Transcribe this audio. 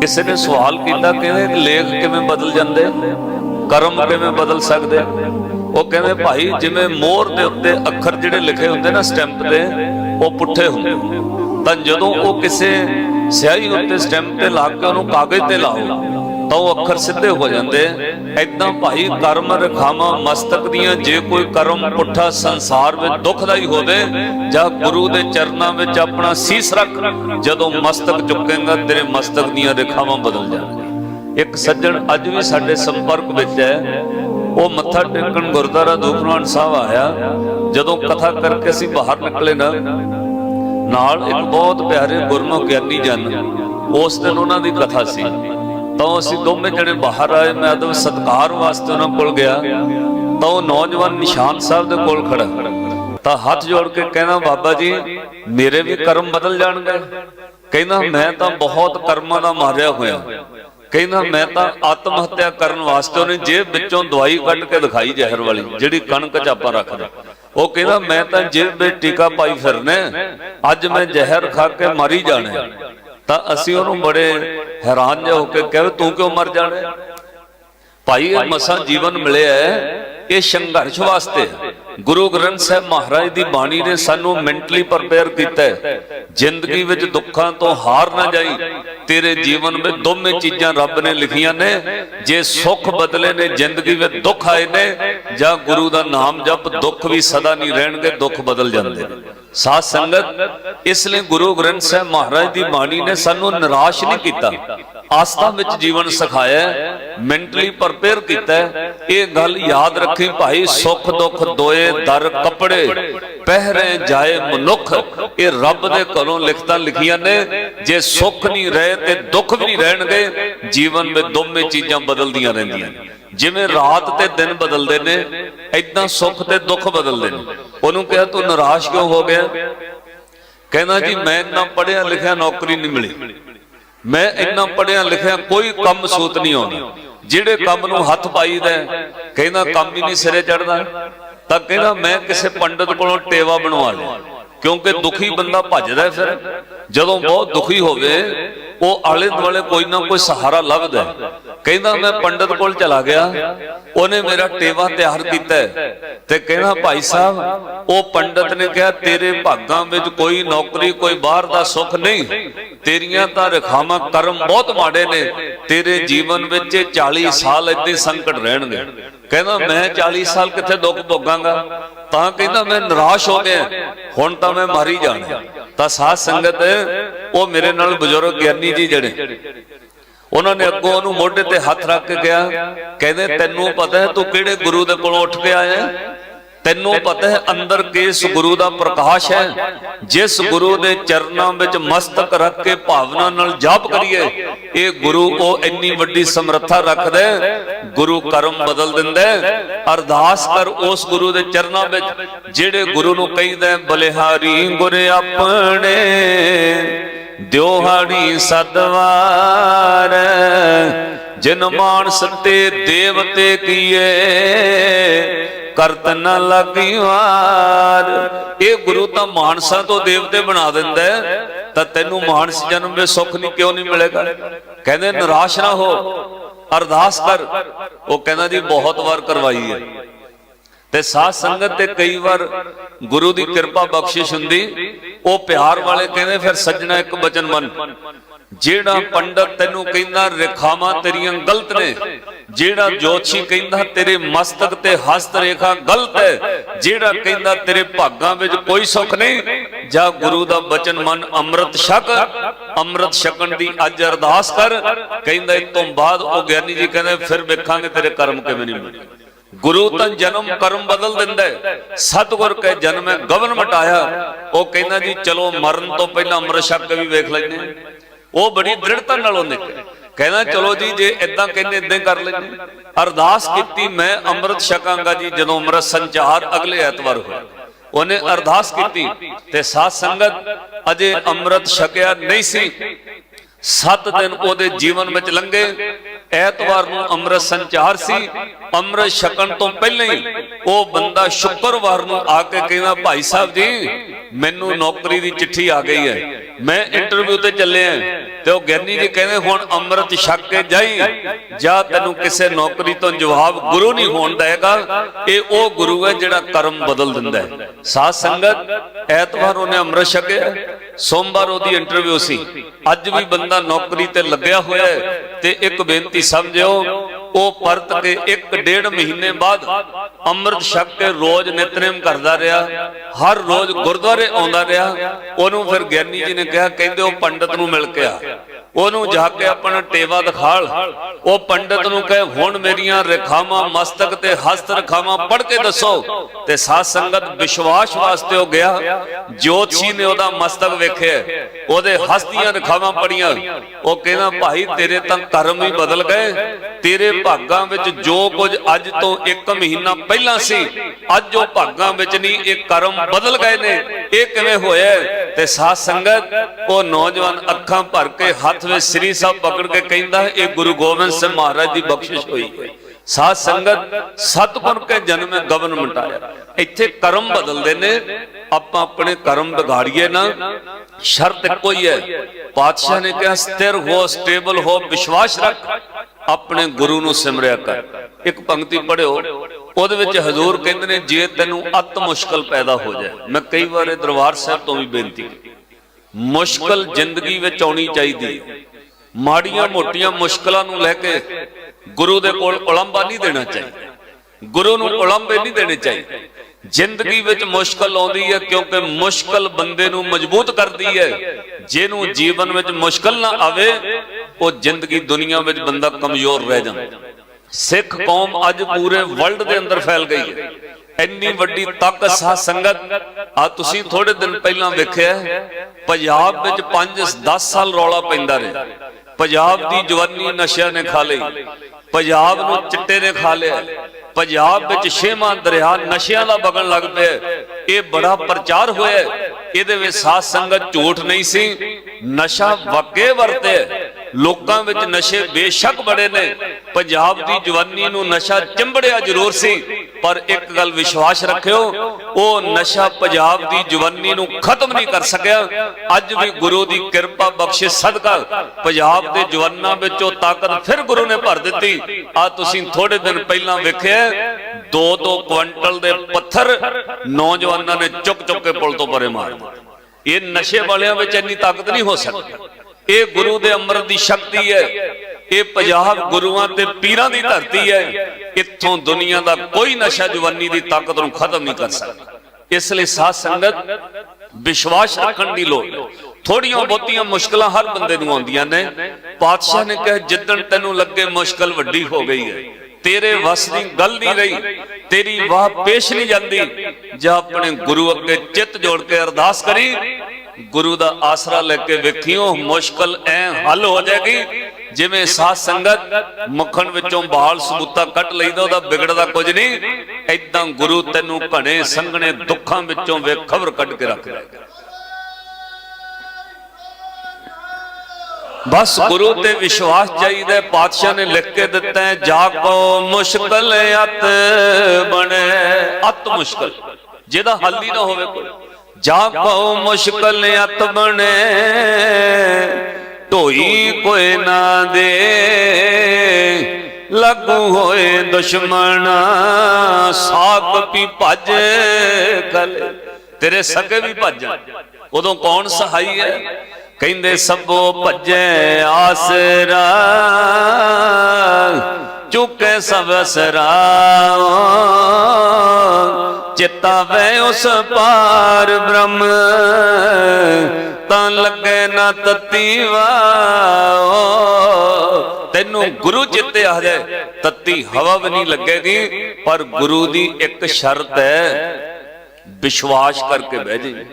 ਕਿਸੇ ਨੇ ਸਵਾਲ ਕੀਤਾ ਕਹਿੰਦੇ ਲੇਖ ਕਿਵੇਂ ਬਦਲ ਜਾਂਦੇ, ਕਰਮ ਕਿਵੇਂ ਬਦਲ ਸਕਦੇ, ਉਹ ਕਹਿੰਦੇ ਭਾਈ ਜਿਵੇਂ ਮੋਹਰ ਦੇ ਉੱਤੇ ਅੱਖਰ ਜਿਹੜੇ ਲਿਖੇ ਹੁੰਦੇ ਨਾ ਸਟੈਂਪ ਦੇ, ਉਹ ਪੁੱਠੇ ਹੁੰਦੇ। ਤਾਂ ਜਦੋਂ ਉਹ ਕਿਸੇ ਸਿਆਹੀ ਉੱਤੇ ਸਟੈਂਪ ਤੇ ਲਾ ਕੇ ਉਹਨੂੰ ਕਾਗਜ਼ ਤੇ ਲਾਓ ਤਾਂ ਉਹ ਅੱਖਰ ਸਿੱਧੇ ਹੋ ਜਾਂਦੇ। ਐਦਾਂ ਭਾਈ ਕਰਮ ਰਖਾਵਾਂ ਮਸਤਕ ਦੀਆਂ ਜੇ ਕੋਈ ਕਰਮ ਪੁੱਠਾ ਸੰਸਾਰ ਵਿੱਚ ਦੁਖਦਾਈ ਹੋਵੇ, ਜਾਂ ਗੁਰੂ ਦੇ ਚਰਨਾਂ ਵਿੱਚ ਆਪਣਾ ਸੀਸ ਰੱਖ, ਜਦੋਂ ਮਸਤਕ ਝੁਕੇਗਾ ਤੇਰੇ ਮਸਤਕ ਦੀਆਂ ਰੇਖਾਵਾਂ ਬਦਲ ਜਾਣਗੀਆਂ। ਇੱਕ ਸੱਜਣ ਅੱਜ ਵੀ ਸਾਡੇ ਸੰਪਰਕ ਵਿੱਚ ਹੈ। ਉਹ ਮੱਥਾ ਟੇਕਣ ਗੁਰਦੁਆਰਾ ਦੂਖਨਵਾਨ ਸਾਹਿਬ ਆਇਆ। ਜਦੋਂ ਕਥਾ ਕਰਕੇ ਅਸੀਂ ਬਾਹਰ ਨਿਕਲੇ ਨਾ, ਨਾਲ ਇੱਕ ਬਹੁਤ ਪਿਆਰੇ ਗੁਰਮੁਖ ਗਿਆਨੀ ਜਨ, ਉਸ ਦਿਨ ਉਹਨਾਂ ਦੀ ਕਥਾ ਸੀ। ਤਾਂ ਅਸੀਂ ਦੋਵੇਂ ਜਣੇ ਬਾਹਰ ਆਏ, ਮੈਂ ਅਦਬ ਸਤਕਾਰ ਵਾਸਤੇ ਉਹਨਾਂ ਕੋਲ ਗਿਆ। ਤਾਂ ਉਹ ਨੌਜਵਾਨ ਨਿਸ਼ਾਨ ਸਾਹਿਬ ਦੇ ਕੋਲ ਖੜਾ। ਤਾਂ ਹੱਥ ਜੋੜ ਕੇ ਕਹਿੰਦਾ, ਬਾਬਾ ਜੀ, ਮੇਰੇ ਵੀ ਕਰਮ ਬਦਲ ਜਾਣਗੇ। ਕਹਿੰਦਾ, ਮੈਂ ਤਾਂ ਬਹੁਤ ਕਰਮਾਂ ਦਾ ਮਾਰਿਆ ਹੋਇਆ। ਕਹਿੰਦਾ, ਮੈਂ ਤਾਂ ਆਤਮ ਹੱਤਿਆ ਕਰਨ ਵਾਸਤੇ ਉਹਨੇ ਜੇਬ ਵਿੱਚੋਂ ਦਵਾਈ ਕੱਢ ਕੇ ਦਿਖਾਈ ਜ਼ਹਿਰ ਵਾਲੀ, ਜਿਹੜੀ ਕਣਕ ਚ ਆਪਾਂ ਰੱਖਦੇ ਉਹ ਕਹਿੰਦਾ, ਮੈਂ ਤਾਂ ਜੇਬ ਵਿੱਚ ਟੀਕਾ ਪਾਈ ਫਿਰਨੇ ਅੱਜ ਮੈਂ ਜ਼ਹਿਰ ਖਾ ਕੇ ਮਰੀ ਜਾਣਾ ਤਾਂ ਅਸੀਂ ਉਹਨੂੰ ਬੜੇ ਹੈਰਾਨ ਜਿਹਾ ਹੋ ਕੇ ਕਹੇ ਤੂੰ ਕਿਉਂ ਮਰ ਜਾਣਾ ਭਾਈ ਇਹ ਮਸਾਂ ਜੀਵਨ ਮਿਲਿਆ ਹੈ ਇਹ ਸੰਘਰਸ਼ ਵਾਸਤੇ। ਗੁਰੂ ਗ੍ਰੰਥ ਸਾਹਿਬ ਮਹਾਰਾਜ ਦੀ ਬਾਣੀ ਨੇ ਸਾਨੂੰ ਮੈਂਟਲੀ ਪ੍ਰਪੇਅਰ ਕੀਤਾ ਹੈ। ਜ਼ਿੰਦਗੀ ਵਿੱਚ ਦੁੱਖਾਂ ਤੋਂ ਹਾਰ ਨਾ ਜਾਈ। ਤੇਰੇ ਜੀਵਨ ਵਿੱਚ ਦੋਵੇਂ ਚੀਜ਼ਾਂ ਰੱਬ ਨੇ ਲਿਖੀਆਂ ਨੇ। ਜੇ ਸੁੱਖ ਬਦਲੇ ਨੇ ਜ਼ਿੰਦਗੀ ਵਿੱਚ ਦੁੱਖ ਆਏ ਨੇ ਜਾਂ ਗੁਰੂ ਦਾ ਨਾਮ ਜਪ ਦੁੱਖ ਵੀ ਸਦਾ ਨਹੀਂ ਰਹਿਣਗੇ ਦੁੱਖ ਬਦਲ ਜਾਂਦੇ ਨੇ। ਸਾਧ ਸੰਗਤ, ਇਸ ਲਈ ਗੁਰੂ ਗ੍ਰੰਥ ਸਾਹਿਬ ਮਹਾਰਾਜ ਦੀ ਬਾਣੀ ਨੇ ਸਾਨੂੰ ਨਿਰਾਸ਼ ਨਹੀਂ ਕੀਤਾ। ਆਸਥਾ ਵਿੱਚ ਜੀਵਨ ਸਿਖਾਇਆ ਮੈਂਟਲੀ ਪ੍ਰਪੇਅਰ ਕੀਤਾ, ਇਹ ਗੱਲ ਯਾਦ ਰੱਖੀ ਭਾਈ, ਸੁੱਖ ਦੁੱਖ ਦੋਏ ਦਰ ਕੱਪੜੇ, ਪਹਿਰੇ ਜਾਏ ਮਨੁੱਖ, ਇਹ ਰੱਬ ਦੇ ਘਰੋਂ ਲਿਖਤਾਂ ਲਿਖੀਆਂ ਨੇ, ਜੇ ਸੁੱਖ ਨਹੀਂ ਰਹੇ ਤੇ ਦੁੱਖ ਵੀ ਨਹੀਂ ਰਹਿਣਗੇ, ਜੀਵਨ ਵਿੱਚ ਦੋਵੇਂ ਚੀਜ਼ਾਂ ਬਦਲਦੀਆਂ ਰਹਿੰਦੀਆਂ ਨੇ। ਜਿਵੇਂ ਰਾਤ ਤੇ ਦਿਨ ਬਦਲਦੇ ਨੇ ਐਦਾਂ ਸੁੱਖ ਤੇ ਦੁੱਖ ਬਦਲਦੇ ਨੇ। ਉਹਨੂੰ ਕਿਹਾ, ਤੂੰ ਨਿਰਾਸ਼ ਕਿਉਂ ਹੋ ਗਿਆ? ਕਹਿੰਦਾ, ਜੀ, ਮੈਂ ਇੰਨਾ ਪੜਿਆ ਲਿਖਿਆ ਨੌਕਰੀ ਨਹੀਂ ਮਿਲੀ। ਮੈਂ ਇੰਨਾ ਪੜਿਆ ਲਿਖਿਆ ਕੋਈ ਕੰਮ ਸੂਤ ਨਹੀਂ ਆਉਂਦਾ। ਜਿਹੜੇ ਕੰਮ ਨੂੰ ਹੱਥ ਪਾਈਦਾ ਹੈ, ਕਹਿੰਦਾ ਕੰਮ ਹੀ ਨਹੀਂ ਸਿਰੇ ਚੜਦਾ ਤਾਂ ਕਹਿੰਦਾ ਮੈਂ ਕਿਸੇ ਪੰਡਤ ਕੋਲੋਂ ਟੇਵਾ ਬਣਵਾ ਲਿਆ। ਕਿਉਂਕਿ ਦੁਖੀ ਬੰਦਾ ਭੱਜਦਾ ਫਿਰ। ਜਦੋਂ ਬਹੁਤ ਦੁਖੀ ਹੋਵੇ ਉਹ ਆਲੇ ਦੁਆਲੇ ਕੋਈ ਨਾ ਕੋਈ ਸਹਾਰਾ ਲੱਭਦਾ। ਕਹਿੰਦਾ ਮੈਂ ਪੰਡਤ ਕੋਲ ਚਲਾ ਗਿਆ। ਉਹਨੇ ਮੇਰਾ ਟੇਵਾ ਤਿਆਰ ਕੀਤਾ। ਤੇ ਕਹਿੰਦਾ ਭਾਈ ਸਾਹਿਬ ਉਹ ਪੰਡਤ ਨੇ ਕਿਹਾ ਤੇਰੇ ਭਾਗਾਂ ਵਿੱਚ ਕੋਈ ਨੌਕਰੀ ਕੋਈ ਬਾਹਰ ਦਾ ਸੁੱਖ ਨਹੀਂ। ਤੇਰੀਆਂ ਤਾਂ ਰਖਾਵਾਂ ਕਰਮ ਬਹੁਤ ਮਾੜੇ ਨੇ। ਤੇਰੇ ਜੀਵਨ ਵਿੱਚ ਇਹ 40 ਸਾਲ ਹੀ ਸੰਕਟ ਰਹਿਣਗੇ। ਕਹਿੰਦਾ ਮੈਂ 40 ਸਾਲ ਕਿੱਥੇ ਦੁੱਖ ਭੋਗਾਂਗਾ? ਤਾਂ ਕਹਿੰਦਾ ਮੈਂ ਨਿਰਾਸ਼ ਹੋ ਗਿਆ। ਹੁਣ ਤਾਂ ਮੈਂ ਮਾਰੀ ਜਾਣਾ। ਤਾਂ ਸਾਧ ਸੰਗਤ ਉਹ ਮੇਰੇ ਨਾਲ ਬਜ਼ੁਰਗ ਗਿਆਨੀ ਜੀ ਜਿਹੜੇ। ਉਹਨਾਂ ਨੇ ਅੱਗੋਂ ਉਹਨੂੰ ਮੋਢੇ ਤੇ ਹੱਥ ਰੱਖ ਕੇ ਕਿਹਾ ਕਹਿੰਦੇ ਤੈਨੂੰ ਪਤਾ ਹੈ ਤੂੰ ਕਿਹੜੇ ਗੁਰੂ ਦੇ ਕੋਲੋਂ ਉੱਠ ਕੇ ਆਇਆ ਹੈ? ਤੈਨੂੰ ਪਤਾ ਹੈ ਅੰਦਰ ਕਿਸ ਗੁਰੂ ਦਾ ਪ੍ਰਕਾਸ਼ ਹੈ? ਜਿਸ ਗੁਰੂ ਦੇ ਚਰਨਾਂ ਵਿੱਚ ਮਸਤਕ ਰੱਖ ਕੇ ਭਾਵਨਾ ਨਾਲ ਜਾਪ ਕਰੀਏ। ਇਹ ਗੁਰੂ ਉਹ ਇੰਨੀ ਵੱਡੀ ਸਮਰੱਥਾ ਰੱਖਦਾ ਗੁਰੂ ਕਰਮ ਬਦਲ ਦਿੰਦਾ ਅਰਦਾਸ ਕਰ ਉਸ ਗੁਰੂ ਦੇ ਚਰਨਾਂ ਵਿੱਚ ਜਿਹੜੇ ਗੁਰੂ ਨੂੰ ਕਹਿੰਦਾ ਬਲਿਹਾਰੀ ਗੁਰ ਆਪਣੇ। ਦਿਓਹਾੜੀ ਸਦਵਾਰ ਜਿਨ ਮਾਨਸ ਤੇ ਦੇਵਤੇ ਕੀਏ। ਕਰਤ ਨ ਲਗਿਵਾਰ ਇਹ ਗੁਰੂ ਤਾਂ ਮਾਨਸਾਂ ਤੋਂ ਦੇਵਤੇ ਬਣਾ ਦਿੰਦਾ ਤਾਂ ਤੈਨੂੰ ਮਾਨਸ ਜਨਮ ਵਿੱਚ ਸੁੱਖ ਨਹੀਂ, ਕਿਉਂ ਨਹੀਂ ਮਿਲੇਗਾ? ਕਹਿੰਦੇ, ਨਿਰਾਸ਼ ਨਾ ਹੋ। ਅਰਦਾਸ ਕਰ। ਉਹ ਕਹਿੰਦਾ ਜੀ, ਬਹੁਤ ਵਾਰ ਕਰਵਾਈ ਹੈ। ਤੇ ਸਾਧ ਸੰਗਤ ਤੇ ਕਈ ਵਾਰ ਗੁਰੂ ਦੀ ਕਿਰਪਾ ਬਖਸ਼ਿਸ਼ ਹੁੰਦੀ। ਉਹ ਪਿਆਰ ਵਾਲੇ ਕਹਿੰਦੇ, ਫਿਰ ਸੱਜਣਾ ਇੱਕ ਬਚਨ ਮੰਨ ਜਿਹੜਾ ਪੰਡਤ ਤੈਨੂੰ ਕਹਿੰਦਾ, ਰੇਖਾਵਾਂ ਤੇਰੀਆਂ ਗਲਤ ਨੇ। ਜਿਹੜਾ ਜੋਤਸ਼ੀ ਕਹਿੰਦਾ, ਤੇਰੇ ਮਸਤਕ ਤੇ ਹਸਤ ਰੇਖਾ ਗਲਤ ਹੈ। ਜਿਹੜਾ ਕਹਿੰਦਾ, ਤੇਰੇ ਭਾਗਾਂ ਵਿੱਚ ਕੋਈ ਸੁੱਖ ਨਹੀਂ। ਜਾਂ ਗੁਰੂ ਦਾ ਬਚਨ ਮੰਨ, ਅੰਮ੍ਰਿਤ ਛਕ। ਅੰਮ੍ਰਿਤ ਛਕਣ ਦੀ ਅੱਜ ਅਰਦਾਸ ਕਰ। ਕਹਿੰਦਾ ਇਸ ਤੋਂ ਬਾਅਦ ਉਹ ਗਿਆਨੀ ਜੀ ਕਹਿੰਦੇ, ਫਿਰ ਵੇਖਾਂਗੇ ਤੇਰੇ ਕਰਮ ਕਿਵੇਂ ਨਹੀਂ ਮਿਲਦੇ ਗੁਰੂ ਤਾਂ ਜਨਮ ਕਰਮ ਬਦਲ ਦਿੰਦਾ ਹੈ। ਸਤਿਗੁਰ ਕਹੇ, ਜਨਮੇ ਗਵਨ ਮਟਾਇਆ। ਉਹ ਕਹਿੰਦਾ ਜੀ, ਚਲੋ ਮਰਨ ਤੋਂ ਪਹਿਲਾਂ ਅੰਮ੍ਰਿਤ ਛਕ ਕੇ ਵੀ ਵੇਖ ਲੈਂਦੇ ਉਹ ਬੜੀ ਦ੍ਰਿੜਤਾ ਨਾਲ ਉਹਨੇ ਕਿਹਾ। ਕਹਿੰਦਾ, ਚਲੋ ਜੀ, ਜੇ ਇਦਾਂ ਕਹਿੰਦੇ ਇਦਾਂ ਕਰ ਲੈਂਦੇ। ਅਰਦਾਸ ਕੀਤੀ ਮੈਂ ਅੰਮ੍ਰਿਤ ਛਕਾਂਗਾ ਜੀ, ਜਦੋਂ ਅੰਮ੍ਰਿਤ ਸੰਚਾਰ ਅਗਲੇ ਐਤਵਾਰ ਹੋਇਆ। ਉਹਨੇ ਅਰਦਾਸ ਕੀਤੀ ਤੇ ਸਾਧ ਸੰਗਤ ਅਜੇ ਅੰਮ੍ਰਿਤ ਛਕਿਆ ਨਹੀਂ ਸੀ। ਸੱਤ ਦਿਨ ਉਹਦੇ ਜੀਵਨ ਵਿੱਚ ਲੰਘੇ। ਐਤਵਾਰ ਨੂੰ ਅੰਮ੍ਰਿਤ ਸੰਚਾਰ ਸੀ। ਅੰਮ੍ਰਿਤ ਛਕਣ ਤੋਂ ਪਹਿਲਾਂ ਹੀ ਉਹ ਬੰਦਾ ਸ਼ੁੱਕਰਵਾਰ ਨੂੰ ਆ ਕੇ ਕਹਿੰਦਾ, ਭਾਈ ਸਾਹਿਬ ਜੀ, ਮੈਨੂੰ ਨੌਕਰੀ ਦੀ ਚਿੱਠੀ ਆ ਗਈ ਹੈ। ਮੈਂ ਇੰਟਰਵਿਊ ਤੇ ਚੱਲਿਆ ਤੇ ਉਹ ਗਿਆਨੀ ਜੀ ਕਹਿੰਦੇ ਹੁਣ ਅੰਮ੍ਰਿਤ ਛਕ ਕੇ ਜਾਈ, ਜਾਂ ਤੈਨੂੰ ਕਿਸੇ ਨੌਕਰੀ ਤੋਂ ਜਵਾਬ ਗੁਰੂ ਨਹੀਂ ਹੋਣ ਦੇਗਾ। ਇਹ ਉਹ ਗੁਰੂ ਹੈ ਜਿਹੜਾ ਕਰਮ ਬਦਲ ਦਿੰਦਾ ਹੈ। ਸਾਧ ਸੰਗਤ, ਐਤਵਾਰ ਉਹਨੇ ਅੰਮ੍ਰਿਤ ਛਕਿਆ, ਸੋਮਵਾਰ ਉਹਦੀ ਇੰਟਰਵਿਊ ਸੀ। ਅੱਜ ਵੀ ਬੰਦਾ ਨੌਕਰੀ ਤੇ ਲੱਗਿਆ ਹੋਇਆ ਤੇ ਇੱਕ ਬੇਨਤੀ ਸਮਝਿਓ ਉਹ ਪਰਤ ਕੇ ਇੱਕ ਡੇਢ ਮਹੀਨੇ ਬਾਅਦ ਅੰਮ੍ਰਿਤ ਛਕ ਕੇ ਰੋਜ਼ ਨਿਤਨੇਮ ਕਰਦਾ ਰਿਹਾ, ਹਰ ਰੋਜ਼ ਗੁਰਦੁਆਰੇ ਆਉਂਦਾ ਰਿਹਾ, ਉਹਨੂੰ ਫਿਰ ਗਿਆਨੀ ਜੀ ਨੇ ਕਿਹਾ, ਕਹਿੰਦੇ ਉਹ ਪੰਡਤ ਨੂੰ ਮਿਲ ਕੇ ਆ। ਉਹਨੂੰ ਜਾ ਕੇ ਆਪਣਾ ਟੇਵਾ ਦਿਖਾਲ ਉਹ ਪੰਡਤ ਨੂੰ ਕਹੇ, ਹੁਣ ਮੇਰੀਆਂ ਰੇਖਾਵਾਂ ਮਸਤਕ ਤੇ ਹਸਤ ਰੇਖਾਵਾਂ ਪੜ੍ਹ ਕੇ ਦੱਸੋ। ਤੇ ਸਾਧ ਸੰਗਤ ਵਿਸ਼ਵਾਸ ਵਾਸਤੇ ਉਹ ਗਿਆ। ਜੋਤਸ਼ੀ ਨੇ ਉਹਦਾ ਮਸਤਕ ਵੇਖਿਆ। ਉਹਦੇ ਹਸਤ ਦੀਆਂ ਰੇਖਾਵਾਂ ਪੜੀਆਂ ਉਹ ਕਹਿੰਦਾ, ਭਾਈ, ਤੇਰੇ ਤਾਂ ਕਰਮ ਹੀ ਬਦਲ ਗਏ। ਤੇਰੇ ਭਾਗਾਂ ਵਿੱਚ ਜੋ ਕੁਝ ਅੱਜ ਤੋਂ 1 ਮਹੀਨਾ ਪਹਿਲਾਂ ਸੀ, ਅੱਜ ਉਹ ਭਾਗਾਂ ਵਿੱਚ ਨਹੀਂ, ਇਹ ਕਰਮ ਬਦਲ ਗਏ ਨੇ। ਇਹ ਕਿਵੇਂ ਹੋਇਆ? ਤੇ ਸਾਧ ਸੰਗਤ ਉਹ ਨੌਜਵਾਨ ਅੱਖਾਂ ਭਰ ਕੇ ਹੱਥ ਵਿੱਚ ਸ੍ਰੀ ਸਾਹਿਬ ਪਕੜ ਕੇ ਕਹਿੰਦਾ, ਇਹ ਗੁਰੂ ਗੋਬਿੰਦ ਸਿੰਘ ਮਹਾਰਾਜ ਦੀ ਬਖਸ਼ਿਸ਼ ਹੋਈ ਹੈ। ਸਾਧ ਸੰਗਤ ਸਤਿਗੁਰ ਕੇ ਜਨਮ ਗਵਨ ਮਟਾਇਆ ਇੱਥੇ ਕਰਮ ਬਦਲਦੇ ਨੇ, ਆਪਾਂ ਆਪਣੇ ਕਰਮ ਵਿਗਾੜੀਏ ਨਾ। ਸ਼ਰਤ ਇੱਕੋ ਹੀ ਹੈ ਪਾਤਸ਼ਾਹ ਨੇ ਕਿਹਾ, ਸਥਿਰ ਹੋ, ਸਟੇਬਲ ਹੋ, ਵਿਸ਼ਵਾਸ ਰੱਖ, ਆਪਣੇ ਗੁਰੂ ਨੂੰ ਸਿਮਰਿਆ ਕਰ। ਇੱਕ ਪੰਕਤੀ ਪੜਿਓ ਉਹਦੇ ਵਿੱਚ ਹਜ਼ੂਰ ਕਹਿੰਦੇ ਨੇ, ਜੇ ਤੈਨੂੰ ਅਤ ਮੁਸ਼ਕਲ ਪੈਦਾ ਹੋ ਜਾਏ, ਮੈਂ ਕਈ ਵਾਰ ਇਹ ਦਰਬਾਰ ਸਾਹਿਬ ਤੋਂ ਵੀ ਬੇਨਤੀ ਕੀਤੀ। ਮੁਸ਼ਕਲ ਜ਼ਿੰਦਗੀ ਵਿੱਚ ਆਉਣੀ ਚਾਹੀਦੀ ਹੈ। ਮਾੜੀਆਂ ਮੋਟੀਆਂ ਮੁਸ਼ਕਲਾਂ ਨੂੰ ਲੈ ਕੇ ਗੁਰੂ ਦੇ ਕੋਲ ਉਲੰਬਾ ਨਹੀਂ ਦੇਣਾ ਚਾਹੀਦਾ। ਗੁਰੂ ਨੂੰ ਉਲੰਬੇ ਨਹੀਂ ਦੇਣੇ ਚਾਹੀਦੇ। ਜ਼ਿੰਦਗੀ ਵਿੱਚ ਮੁਸ਼ਕਲ ਆਉਂਦੀ ਹੈ ਕਿਉਂਕਿ ਮੁਸ਼ਕਲ ਬੰਦੇ ਨੂੰ ਮਜ਼ਬੂਤ ਕਰਦੀ ਹੈ। ਜਿਹਨੂੰ ਜੀਵਨ ਵਿੱਚ ਮੁਸ਼ਕਲ ਨਾ ਆਵੇ, ਉਹ ਜ਼ਿੰਦਗੀ ਦੁਨੀਆ ਵਿੱਚ ਬੰਦਾ ਕਮਜ਼ੋਰ ਰਹਿ ਜਾਂਦਾ। ਸਿੱਖ ਕੌਮ ਅੱਜ ਪੂਰੇ ਵਰਲਡ ਦੇ ਅੰਦਰ ਫੈਲ ਗਈ ਹੈ। ਇੰਨੀ ਵੱਡੀ ਤਾਕਤ ਸਾਧ ਸੰਗਤ, ਆ ਤੁਸੀਂ ਥੋੜੇ ਦਿਨ ਪਹਿਲਾਂ ਵੇਖਿਆ ਪੰਜਾਬ ਵਿੱਚ 5-10 ਸਾਲ ਰੌਲਾ ਪੈਂਦਾ ਰਿਹਾ। ਪੰਜਾਬ ਦੀ ਜਵਾਨੀ ਨਸ਼ਿਆਂ ਨੇ ਖਾ ਲਈ, ਪੰਜਾਬ ਨੂੰ ਚਿੱਟੇ ਨੇ ਖਾ ਲਿਆ, ਪੰਜਾਬ ਵਿੱਚ ਛੇਵਾਂ ਦਰਿਆ ਨਸ਼ਿਆਂ ਦਾ ਵਗਣ ਲੱਗ ਪਿਆ। ਇਹ ਬੜਾ ਪ੍ਰਚਾਰ ਹੋਇਆ ਇਹਦੇ ਵਿੱਚ ਸਾਧ ਸੰਗਤ ਝੂਠ ਨਹੀਂ ਸੀ, ਨਸ਼ਾ ਵਗੇ ਵਰਤਿਆ ਲੋਕਾਂ ਵਿੱਚ ਨਸ਼ੇ ਬੇਸ਼ੱਕ ਬੜੇ ਨੇ। ਪੰਜਾਬ ਦੀ ਜਵਾਨੀ ਨੂੰ ਨਸ਼ਾ ਚਿੰਬੜਿਆ ਜ਼ਰੂਰ ਸੀ। ਪਰ ਇੱਕ ਗੱਲ ਵਿਸ਼ਵਾਸ ਰੱਖਿਓ, ਉਹ ਨਸ਼ਾ ਪੰਜਾਬ ਦੀ ਜਵਾਨੀ ਨੂੰ ਖਤਮ ਨਹੀਂ ਕਰ ਸਕਿਆ। ਅੱਜ ਵੀ ਗੁਰੂ ਦੀ ਕਿਰਪਾ ਬਖਸ਼ਿਸ਼ ਸਦਕਾ ਪੰਜਾਬ ਦੇ ਜਵਾਨਾਂ ਵਿੱਚ ਉਹ ਤਾਕਤ ਫਿਰ ਗੁਰੂ ਨੇ ਭਰ ਦਿੱਤੀ। ਆ ਤੁਸੀਂ ਥੋੜੇ ਦਿਨ ਪਹਿਲਾਂ ਵੇਖਿਆ ਦੋ ਦੋ ਕੁਇੰਟਲ ਦੇ ਪੱਥਰ ਨੌਜਵਾਨਾਂ ਨੇ ਚੁੱਕ ਚੁੱਕ ਕੇ ਪੁਲ ਤੋਂ ਪਰੇ ਮਾਰ। ਦਿੱਤੇ ਇਹ ਨਸ਼ੇ ਵਾਲਿਆਂ ਵਿੱਚ ਇੰਨੀ ਤਾਕਤ ਨਹੀਂ ਹੋ ਸਕਦੀ। ਇਹ ਗੁਰੂ ਦੇ ਅੰਮ੍ਰਿਤ ਦੀ ਸ਼ਕਤੀ ਹੈ। ਇਹ ਪੰਜਾਬ ਗੁਰੂਆਂ ਤੇ ਪੀਰਾਂ ਦੀ ਧਰਤੀ ਹੈ ਇੱਥੋਂ ਦੁਨੀਆ ਦਾ ਕੋਈ ਨਸ਼ਾ ਜਵਾਨੀ ਦੀ ਤਾਕਤ ਨੂੰ ਖਤਮ ਨਹੀਂ ਕਰ ਸਕਦਾ। ਇਸ ਲਈ ਸਾਧ ਸੰਗਤ, ਵਿਸ਼ਵਾਸ ਰੱਖਣ ਦੀ ਲੋੜ ਥੋੜੀਆਂ ਬਹੁਤੀਆਂ ਮੁਸ਼ਕਲਾਂ ਹਰ ਬੰਦੇ ਨੂੰ ਆਉਂਦੀਆਂ ਨੇ। ਪਾਤਸ਼ਾਹ ਨੇ ਕਿਹਾ, ਜਿੱਦਣ ਤੈਨੂੰ ਲੱਗੇ ਮੁਸ਼ਕਲ ਵੱਡੀ ਹੋ ਗਈ ਹੈ, ਤੇਰੇ ਵਸ ਦੀ ਗੱਲ ਨਹੀਂ ਰਹੀ, ਤੇਰੀ ਵਾਹ ਪੇਸ਼ ਨਹੀਂ ਜਾਂਦੀ, ਜਾਂ ਆਪਣੇ ਗੁਰੂ ਅੱਗੇ ਚਿੱਤ ਜੋੜ ਕੇ ਅਰਦਾਸ ਕਰੀ ਗੁਰੂ ਦਾ ਆਸਰਾ ਲੈ ਕੇ ਵੇਖਿਓ, ਮੁਸ਼ਕਲ ਐ ਹੱਲ ਹੋ ਜਾਏਗੀ। ਜਿਵੇਂ ਸਾਧ ਸੰਗਤ ਮੱਖਣ ਵਿੱਚੋਂ ਬਾਲ ਸਬੂਤਾ ਕੱਟ ਲਈਦਾ, ਉਹਦਾ ਵਿਗੜਦਾ ਕੁਝ ਨਹੀਂ। ਐਦਾਂ ਗੁਰੂ ਤੈਨੂੰ ਘਣੇ ਸੰਘਣੇ ਦੁੱਖਾਂ ਵਿੱਚੋਂ ਵੇ ਖਬਰ ਕੱਢ ਕੇ ਰੱਖ ਬਸ ਗੁਰੂ ਤੇ ਵਿਸ਼ਵਾਸ ਚਾਹੀਦਾ ਹੈ। ਪਾਤਸ਼ਾਹ ਨੇ ਲਿਖ ਕੇ ਦਿੱਤਾ ਹੈ, ਜਾ ਕੋ ਮੁਸ਼ਕਲ ਅਤ ਬਣੇ। ਅਤ ਮੁਸ਼ਕਲ, ਜਿਹਦਾ ਹੱਲ ਹੀ ਨਾ ਹੋਵੇ ਕੋਈ। ਜਾ ਕੋ ਮੁਸ਼ਕਲ ਅਤ ਬਣੇ, ਢੋਈ ਕੋਈ ਨਾ ਦੇ। ਲੱਗੂ ਹੋਏ ਦੁਸ਼ਮਣ, ਸਾਗ ਵੀ ਭੱਜ ਗਲੇ। ਤੇਰੇ ਸਕੇ ਵੀ ਭੱਜ। ਉਦੋਂ ਕੌਣ ਸਹਾਈ ਹੈ? ਕਹਿੰਦੇ ਸਭੋ ਭੱਜੇ ਆਸਰਾ। ਚੁੱਕੇ ਸਭ ਸਰਾ ਚਿੱਤਾ ਵੇ ਉਸ ਪਾਰ ਬ੍ਰਹਮ। ਤਾਂ ਲੱਗੇ ਨਾ ਤਤੀ ਵਾਓ। ਤੈਨੂੰ ਗੁਰੂ ਚਿੱਤੇ ਆ ਜਾਏ ਤਤੀ ਹਵਾ ਵੀ ਨਹੀਂ ਲੱਗੇਗੀ, ਪਰ ਗੁਰੂ ਦੀ ਇੱਕ ਸ਼ਰਤ ਹੈ, ਵਿਸ਼ਵਾਸ ਕਰਕੇ ਬਹਿ ਜਾਈਂ।